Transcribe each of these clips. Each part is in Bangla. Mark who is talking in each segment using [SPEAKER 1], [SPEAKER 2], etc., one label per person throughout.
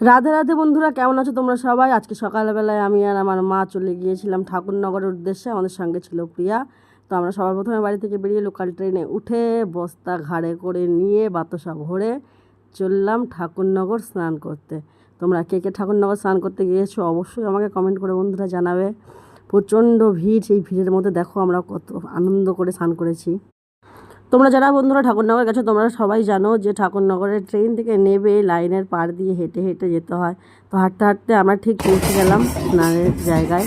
[SPEAKER 1] রাধে রাধে বন্ধুরা, কেমন আছো তোমরা সবাই? আজকে সকালবেলায় আমি আর আমার মা চলে গিয়েছিলাম ঠাকুরনগরের উদ্দেশ্যে, আমাদের সঙ্গে ছিল প্রিয়া। তো আমরা সবার প্রথমে বাড়ি থেকে বেরিয়ে লোকাল ট্রেনে উঠে বস্তা ঘাড়ে করে নিয়ে বাতাসা ভরে চললাম ঠাকুরনগর স্নান করতে। তোমরা কে কে ঠাকুরনগর স্নান করতে গিয়েছো অবশ্যই আমাকে কমেন্ট করে বন্ধুরা জানাবে। প্রচণ্ড ভিড়, সেই ভিড়ের মধ্যে দেখো আমরা কত আনন্দ করে স্নান করেছি। তোমরা যারা বন্ধুরা ঠাকুরনগর গেছো, তোমরা সবাই জানো যে ঠাকুরনগরের ট্রেন থেকে নেবে লাইনের পার দিয়ে হেঁটে হেঁটে যেতে হয়। তো হাঁটতে হাঁটতে আমরা ঠিক পৌঁছে গেলাম স্নানের জায়গায়।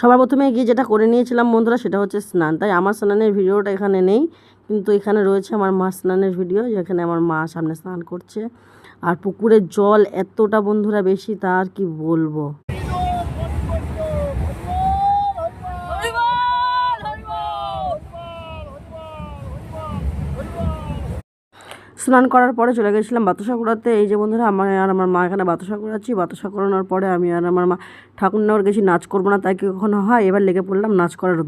[SPEAKER 1] সবার প্রথমে গিয়ে যেটা করে নিয়েছিলাম বন্ধুরা সেটা হচ্ছে স্নান। তাই আমার স্নানের ভিডিওটা এখানে নেই, কিন্তু এখানে রয়েছে আমার মা স্নানের ভিডিও, যেখানে আমার মা সামনে স্নান করছে। আর পুকুরের জল এতটা বন্ধুরা বেশি তার কি বলব? স্নান করার পরে চলে গেছিলাম বাতাসা করাতে এই যে বন্ধুরা, আমার আর আমার মা এখানে বাতাসা করাচ্ছি বাতাসা করানোর পরে আমি আর আমার মা ঠাকুর গেছি, নাচ করব না তাই কি কখনো হয়? এবার লেগে পড়লাম নাচ করার